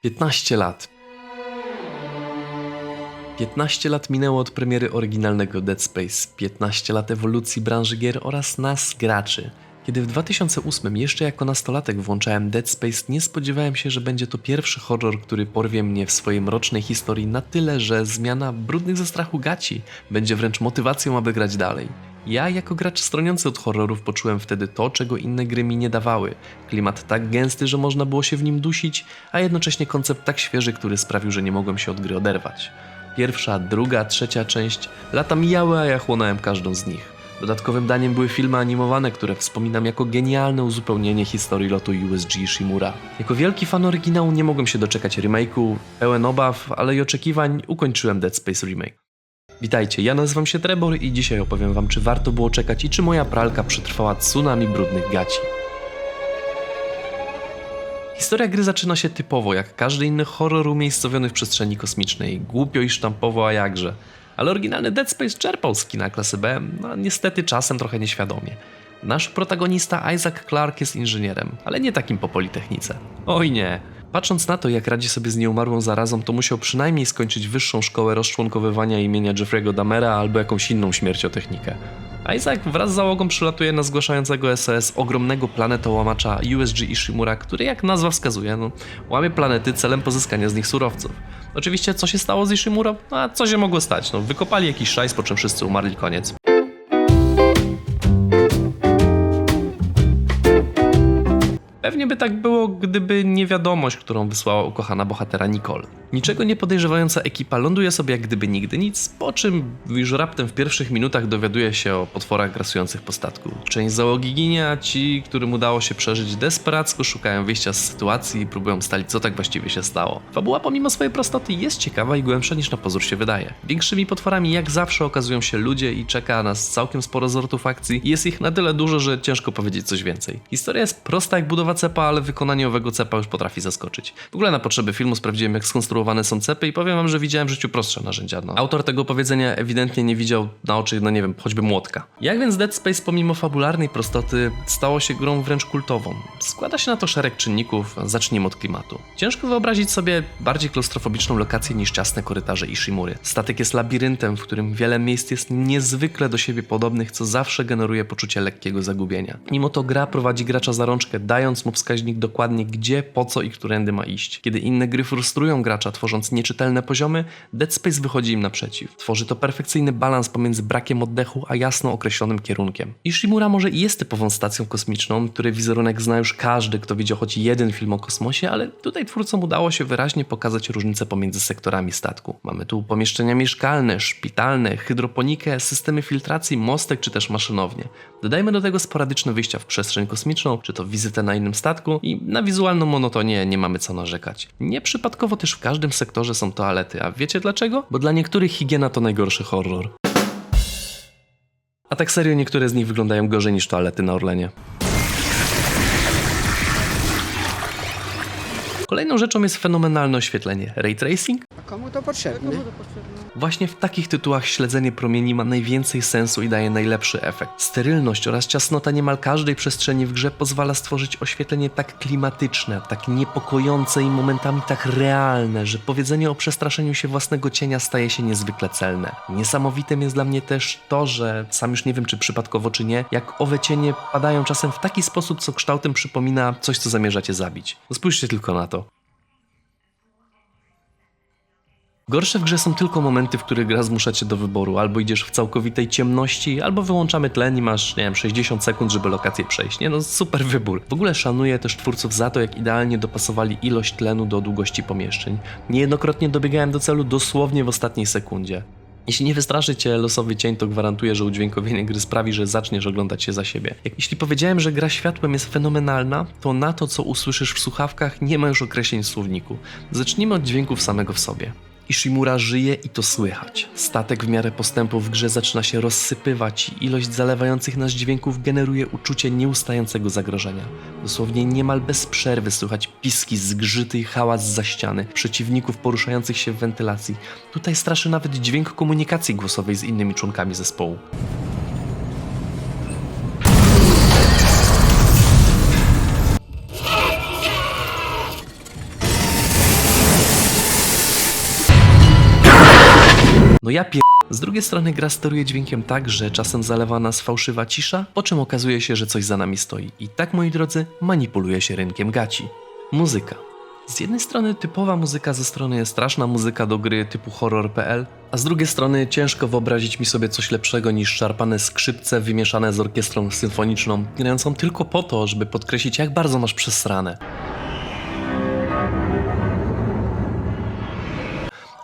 15 lat. 15 lat minęło od premiery oryginalnego Dead Space, 15 lat ewolucji branży gier oraz nas, graczy. Kiedy w 2008 jeszcze jako nastolatek włączałem Dead Space, nie spodziewałem się, że będzie to pierwszy horror, który porwie mnie w swojej mrocznej historii na tyle, że zmiana brudnych ze strachu gaci będzie wręcz motywacją, aby grać dalej. Ja, jako gracz stroniący od horrorów, poczułem wtedy to, czego inne gry mi nie dawały. Klimat tak gęsty, że można było się w nim dusić, a jednocześnie koncept tak świeży, który sprawił, że nie mogłem się od gry oderwać. Pierwsza, druga, trzecia część, lata mijały, a ja chłonąłem każdą z nich. Dodatkowym daniem były filmy animowane, które wspominam jako genialne uzupełnienie historii lotu USG Shimura. Jako wielki fan oryginału nie mogłem się doczekać remake'u, pełen obaw, ale i oczekiwań ukończyłem Dead Space Remake. Witajcie, ja nazywam się Trebor i dzisiaj opowiem wam, czy warto było czekać i czy moja pralka przetrwała tsunami brudnych gaci. Historia gry zaczyna się typowo, jak każdy inny horror umiejscowiony w przestrzeni kosmicznej. Głupio i sztampowo, a jakże. Ale oryginalny Dead Space czerpał z kina klasy B, no niestety czasem trochę nieświadomie. Nasz protagonista Isaac Clarke jest inżynierem, ale nie takim po Politechnice. Oj nie. Patrząc na to, jak radzi sobie z nieumarłą zarazą, to musiał przynajmniej skończyć wyższą szkołę rozczłonkowywania imienia Jeffrey'ego Damera albo jakąś inną śmierciotechnikę. Isaac wraz z załogą przylatuje na zgłaszającego SOS ogromnego planetołamacza USG Ishimura, który jak nazwa wskazuje, no, łamie planety celem pozyskania z nich surowców. Oczywiście co się stało z Ishimura? A co się mogło stać? No, wykopali jakiś szajs, po czym wszyscy umarli, koniec. Pewnie by tak było, gdyby nie wiadomość, którą wysłała ukochana bohatera Nicole. Niczego nie podejrzewająca ekipa ląduje sobie jak gdyby nigdy nic, po czym już raptem w pierwszych minutach dowiaduje się o potworach grasujących po statku. Część załogi ginie, a ci, którym udało się przeżyć, desperacko szukają wyjścia z sytuacji i próbują stalić, co tak właściwie się stało. Fabuła pomimo swojej prostoty jest ciekawa i głębsza niż na pozór się wydaje. Większymi potworami jak zawsze okazują się ludzie i czeka nas całkiem sporo zwrotów akcji i jest ich na tyle dużo, że ciężko powiedzieć coś więcej. Historia jest prosta jak budowa cepa, ale wykonanie owego cepa już potrafi zaskoczyć. W ogóle na potrzeby filmu sprawdziłem jak skonstruowane są cepy i powiem wam, że widziałem w życiu prostsze narzędzia. No. Autor tego powiedzenia ewidentnie nie widział na oczy, no nie wiem, choćby młotka. Jak więc Dead Space pomimo fabularnej prostoty stało się grą wręcz kultową? Składa się na to szereg czynników, zacznijmy od klimatu. Ciężko wyobrazić sobie bardziej klaustrofobiczną lokację niż ciasne korytarze Ishimury. Statek jest labiryntem, w którym wiele miejsc jest niezwykle do siebie podobnych, co zawsze generuje poczucie lekkiego zagubienia. Mimo to gra prowadzi gracza za rączkę, dając mu wskaźnik dokładnie gdzie, po co i którędy ma iść. Kiedy inne gry frustrują gracza, tworząc nieczytelne poziomy, Dead Space wychodzi im naprzeciw. Tworzy to perfekcyjny balans pomiędzy brakiem oddechu a jasno określonym kierunkiem. Ishimura może i jest typową stacją kosmiczną, której wizerunek zna już każdy, kto widział choć jeden film o kosmosie, ale tutaj twórcom udało się wyraźnie pokazać różnice pomiędzy sektorami statku. Mamy tu pomieszczenia mieszkalne, szpitalne, hydroponikę, systemy filtracji, mostek czy też maszynownie. Dodajmy do tego sporadyczne wyjścia w przestrzeń kosmiczną, czy to wizytę na innym statku i na wizualną monotonię nie mamy co narzekać. Nieprzypadkowo też w każdym sektorze są toalety, a wiecie dlaczego? Bo dla niektórych higiena to najgorszy horror. A tak serio niektóre z nich wyglądają gorzej niż toalety na Orlenie. Kolejną rzeczą jest fenomenalne oświetlenie. Ray tracing? A komu to potrzebne? Właśnie w takich tytułach śledzenie promieni ma najwięcej sensu i daje najlepszy efekt. Sterylność oraz ciasnota niemal każdej przestrzeni w grze pozwala stworzyć oświetlenie tak klimatyczne, tak niepokojące i momentami tak realne, że powiedzenie o przestraszeniu się własnego cienia staje się niezwykle celne. Niesamowitym jest dla mnie też to, że sam już nie wiem czy przypadkowo czy nie, jak owe cienie padają czasem w taki sposób, co kształtem przypomina coś, co zamierzacie zabić. Spójrzcie tylko na to. Gorsze w grze są tylko momenty, w których gra zmusza cię do wyboru. Albo idziesz w całkowitej ciemności, albo wyłączamy tlen i masz, nie wiem, 60 sekund, żeby lokację przejść. Nie no, super wybór. W ogóle szanuję też twórców za to, jak idealnie dopasowali ilość tlenu do długości pomieszczeń. Niejednokrotnie dobiegałem do celu dosłownie w ostatniej sekundzie. Jeśli nie wystraszy cię losowy cień, to gwarantuję, że udźwiękowienie gry sprawi, że zaczniesz oglądać się za siebie. Jeśli powiedziałem, że gra światłem jest fenomenalna, to na to, co usłyszysz w słuchawkach, nie ma już określeń w słowniku. Zacznijmy od dźwięków samego w sobie. Ishimura żyje i to słychać. Statek w miarę postępu w grze zaczyna się rozsypywać i ilość zalewających nas dźwięków generuje uczucie nieustającego zagrożenia. Dosłownie niemal bez przerwy słychać piski, zgrzyty i hałas za ściany, przeciwników poruszających się w wentylacji. Tutaj straszy nawet dźwięk komunikacji głosowej z innymi członkami zespołu. No ja pier... Z drugiej strony gra steruje dźwiękiem tak, że czasem zalewa nas fałszywa cisza, po czym okazuje się, że coś za nami stoi. I tak, moi drodzy, manipuluje się rynkiem gaci. Muzyka. Z jednej strony typowa muzyka ze strony straszna muzyka do gry typu horror.pl, a z drugiej strony ciężko wyobrazić mi sobie coś lepszego niż szarpane skrzypce wymieszane z orkiestrą symfoniczną, grającą tylko po to, żeby podkreślić jak bardzo masz przesrane.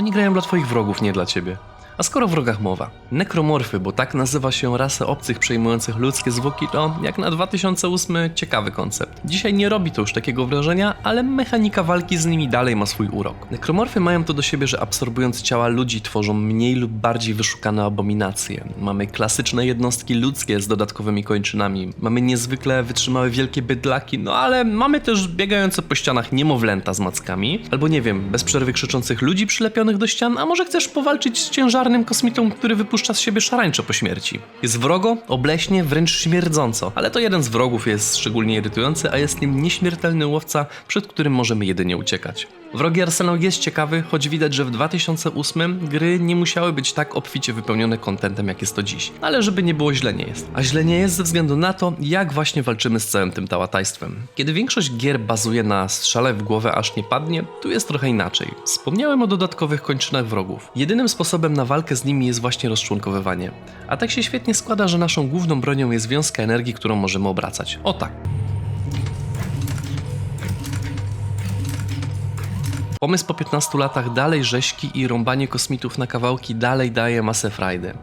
Oni grają dla twoich wrogów, nie dla ciebie. A skoro o wrogach mowa, nekromorfy, bo tak nazywa się rasę obcych przejmujących ludzkie zwłoki, to jak na 2008 ciekawy koncept. Dzisiaj nie robi to już takiego wrażenia, ale mechanika walki z nimi dalej ma swój urok. Nekromorfy mają to do siebie, że absorbując ciała ludzi tworzą mniej lub bardziej wyszukane abominacje. Mamy klasyczne jednostki ludzkie z dodatkowymi kończynami. Mamy niezwykle wytrzymałe wielkie bydlaki, no ale mamy też biegające po ścianach niemowlęta z mackami, albo nie wiem, bez przerwy krzyczących ludzi przylepionych do ścian, a może chcesz powalczyć z ciężarnym kosmitą, który wypuszcza z siebie szarańcze po śmierci. Jest wrogo, obleśnie, wręcz śmierdząco, ale to jeden z wrogów jest szczególnie irytujący, a jest nim nieśmiertelny łowca, przed którym możemy jedynie uciekać. Wrogi Arsenał jest ciekawy, choć widać, że w 2008 gry nie musiały być tak obficie wypełnione kontentem, jak jest to dziś. Ale żeby nie było, źle nie jest. A źle nie jest ze względu na to, jak właśnie walczymy z całym tym tałatajstwem. Kiedy większość gier bazuje na strzale w głowę aż nie padnie, tu jest trochę inaczej. Wspomniałem o dodatkowych kończynach wrogów. Jedynym sposobem na walkę z nimi jest właśnie rozczłonkowywanie. A tak się świetnie składa, że naszą główną bronią jest wiązka energii, którą możemy obracać. O tak. Pomysł po 15 latach dalej rzeźki i rąbanie kosmitów na kawałki dalej daje masę frajdy.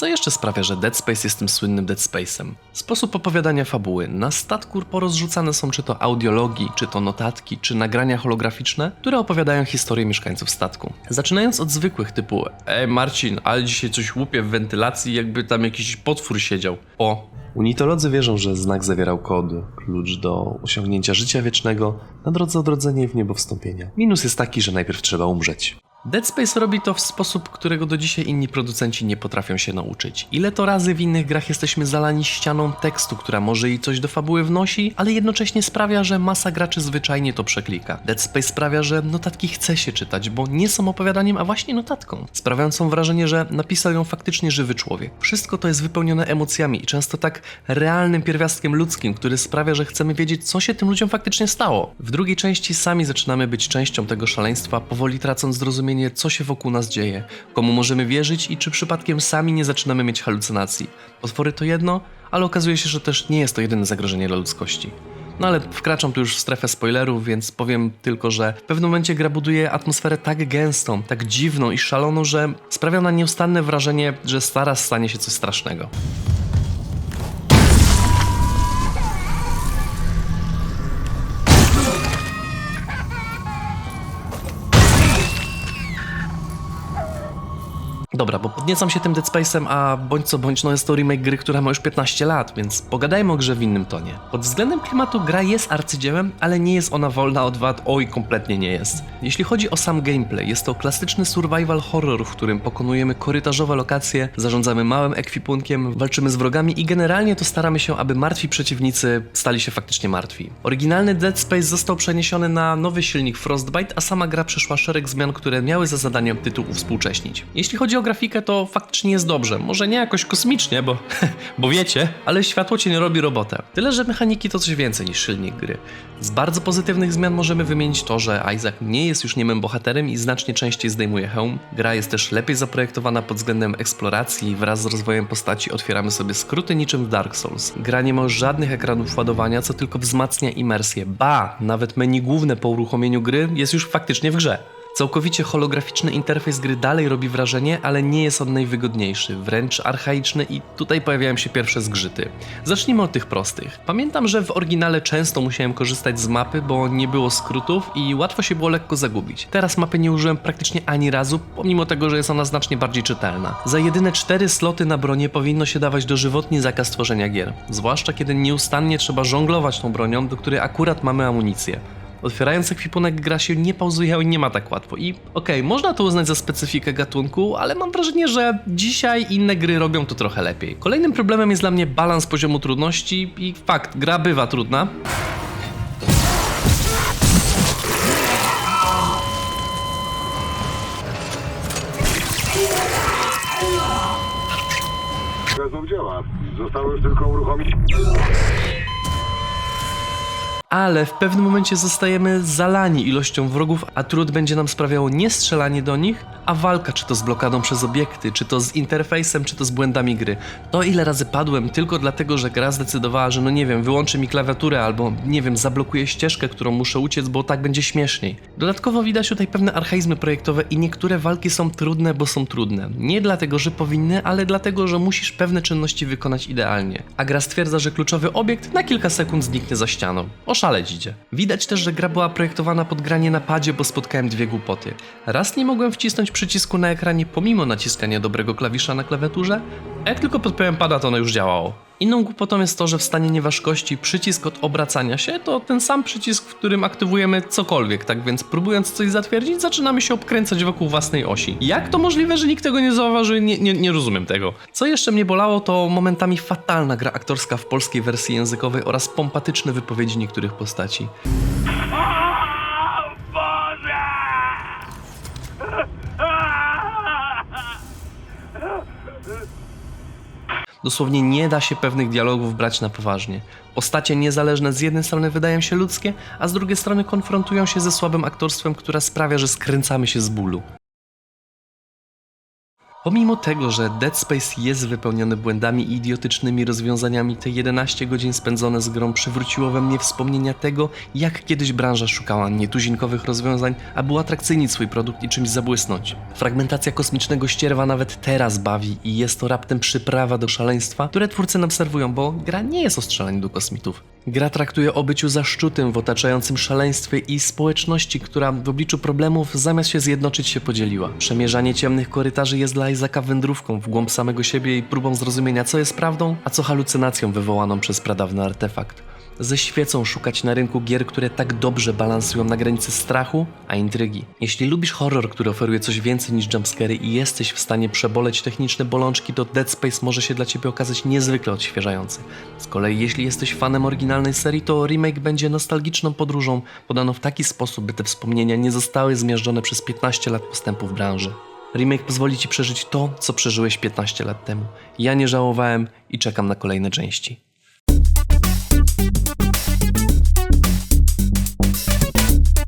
Co jeszcze sprawia, że Dead Space jest tym słynnym Dead Space'em? Sposób opowiadania fabuły. Na statku porozrzucane są czy to audiologii, czy to notatki, czy nagrania holograficzne, które opowiadają historię mieszkańców statku. Zaczynając od zwykłych typu Ej Marcin, ale dzisiaj coś łupie w wentylacji, jakby tam jakiś potwór siedział. O, Unitolodzy wierzą, że znak zawierał kod, klucz do osiągnięcia życia wiecznego na drodze odrodzenia i w niebo wstąpienia. Minus jest taki, że najpierw trzeba umrzeć. Dead Space robi to w sposób, którego do dzisiaj inni producenci nie potrafią się nauczyć. Ile to razy w innych grach jesteśmy zalani ścianą tekstu, która może i coś do fabuły wnosi, ale jednocześnie sprawia, że masa graczy zwyczajnie to przeklika. Dead Space sprawia, że notatki chce się czytać, bo nie są opowiadaniem, a właśnie notatką, sprawiającą wrażenie, że napisał ją faktycznie żywy człowiek. Wszystko to jest wypełnione emocjami i często tak realnym pierwiastkiem ludzkim, który sprawia, że chcemy wiedzieć, co się tym ludziom faktycznie stało. W drugiej części sami zaczynamy być częścią tego szaleństwa, powoli tracąc zrozumienie, co się wokół nas dzieje, komu możemy wierzyć i czy przypadkiem sami nie zaczynamy mieć halucynacji. Potwory to jedno, ale okazuje się, że też nie jest to jedyne zagrożenie dla ludzkości. No ale wkraczam tu już w strefę spoilerów, więc powiem tylko, że w pewnym momencie gra buduje atmosferę tak gęstą, tak dziwną i szaloną, że sprawia na nieustanne wrażenie, że zaraz stanie się coś strasznego. Dobra, bo podniecam się tym Dead Space'em, a bądź co bądź, no jest to remake gry, która ma już 15 lat, więc pogadajmy o grze w innym tonie. Pod względem klimatu gra jest arcydziełem, ale nie jest ona wolna od wad, oj, kompletnie nie jest. Jeśli chodzi o sam gameplay, jest to klasyczny survival horror, w którym pokonujemy korytarzowe lokacje, zarządzamy małym ekwipunkiem, walczymy z wrogami i generalnie to staramy się, aby martwi przeciwnicy stali się faktycznie martwi. Oryginalny Dead Space został przeniesiony na nowy silnik Frostbite, a sama gra przeszła szereg zmian, które miały za zadanie tytuł uwspółcześnić. Jeśli chodzi o grafikę, to faktycznie jest dobrze. Może nie jakoś kosmicznie, bo, bo wiecie, ale światło ci nie robi robotę. Tyle, że mechaniki to coś więcej niż silnik gry. Z bardzo pozytywnych zmian możemy wymienić to, że Isaac nie jest już niemym bohaterem i znacznie częściej zdejmuje hełm. Gra jest też lepiej zaprojektowana pod względem eksploracji i wraz z rozwojem postaci otwieramy sobie skróty niczym w Dark Souls. Gra nie ma żadnych ekranów ładowania, co tylko wzmacnia imersję. Ba, nawet menu główne po uruchomieniu gry jest już faktycznie w grze. Całkowicie holograficzny interfejs gry dalej robi wrażenie, ale nie jest on najwygodniejszy, wręcz archaiczny i tutaj pojawiają się pierwsze zgrzyty. Zacznijmy od tych prostych. Pamiętam, że w oryginale często musiałem korzystać z mapy, bo nie było skrótów i łatwo się było lekko zagubić. Teraz mapy nie użyłem praktycznie ani razu, pomimo tego, że jest ona znacznie bardziej czytelna. Za jedyne cztery sloty na bronie powinno się dawać dożywotni zakaz tworzenia gier, zwłaszcza kiedy nieustannie trzeba żonglować tą bronią, do której akurat mamy amunicję. Otwierając ekwipunek gra się nie pauzuje i nie ma tak łatwo. I okej, okay, można to uznać za specyfikę gatunku, ale mam wrażenie, że dzisiaj inne gry robią to trochę lepiej. Kolejnym problemem jest dla mnie balans poziomu trudności i fakt, gra bywa trudna. Zostało już tylko uruchomić... Ale w pewnym momencie zostajemy zalani ilością wrogów, a trud będzie nam sprawiało nie strzelanie do nich, a walka, czy to z blokadą przez obiekty, czy to z interfejsem, czy to z błędami gry. To ile razy padłem tylko dlatego, że gra zdecydowała, że no nie wiem, wyłączy mi klawiaturę albo nie wiem, zablokuje ścieżkę, którą muszę uciec, bo tak będzie śmieszniej. Dodatkowo widać tutaj pewne archaizmy projektowe i niektóre walki są trudne, bo są trudne. Nie dlatego, że powinny, ale dlatego, że musisz pewne czynności wykonać idealnie. A gra stwierdza, że kluczowy obiekt na kilka sekund zniknie za ścianą. Oszaleć idzie. Widać też, że gra była projektowana pod granie na padzie, bo spotkałem dwie głupoty. Raz nie mogłem wcisnąć przycisku na ekranie pomimo naciskania dobrego klawisza na klawiaturze, a jak tylko podpiąłem pada, to ono już działało. Inną głupotą jest to, że w stanie nieważkości przycisk od obracania się to ten sam przycisk, w którym aktywujemy cokolwiek, tak więc próbując coś zatwierdzić, zaczynamy się obkręcać wokół własnej osi. Jak to możliwe, że nikt tego nie zauważył? Nie, nie, nie rozumiem tego. Co jeszcze mnie bolało, to momentami fatalna gra aktorska w polskiej wersji językowej oraz pompatyczne wypowiedzi niektórych postaci. Dosłownie nie da się pewnych dialogów brać na poważnie. Postacie niezależne z jednej strony wydają się ludzkie, a z drugiej strony konfrontują się ze słabym aktorstwem, które sprawia, że skręcamy się z bólu. Pomimo tego, że Dead Space jest wypełniony błędami i idiotycznymi rozwiązaniami, te 11 godzin spędzone z grą przywróciło we mnie wspomnienia tego, jak kiedyś branża szukała nietuzinkowych rozwiązań, aby uatrakcyjnić swój produkt i czymś zabłysnąć. Fragmentacja kosmicznego ścierwa nawet teraz bawi i jest to raptem przyprawa do szaleństwa, które twórcy nam serwują, bo gra nie jest o strzelaniu do kosmitów. Gra traktuje o byciu zaszczutym w otaczającym szaleństwie i społeczności, która w obliczu problemów zamiast się zjednoczyć się podzieliła. Przemierzanie ciemnych korytarzy jest dla Izaka wędrówką w głąb samego siebie i próbą zrozumienia co jest prawdą, a co halucynacją wywołaną przez pradawny artefakt. Ze świecą szukać na rynku gier, które tak dobrze balansują na granicy strachu, a intrygi. Jeśli lubisz horror, który oferuje coś więcej niż jumpscary i jesteś w stanie przeboleć techniczne bolączki, to Dead Space może się dla ciebie okazać niezwykle odświeżający. Z kolei jeśli jesteś fanem oryginalnej serii, to remake będzie nostalgiczną podróżą podaną w taki sposób, by te wspomnienia nie zostały zmiażdżone przez 15 lat postępu w branży. Remake pozwoli ci przeżyć to, co przeżyłeś 15 lat temu. Ja nie żałowałem i czekam na kolejne części.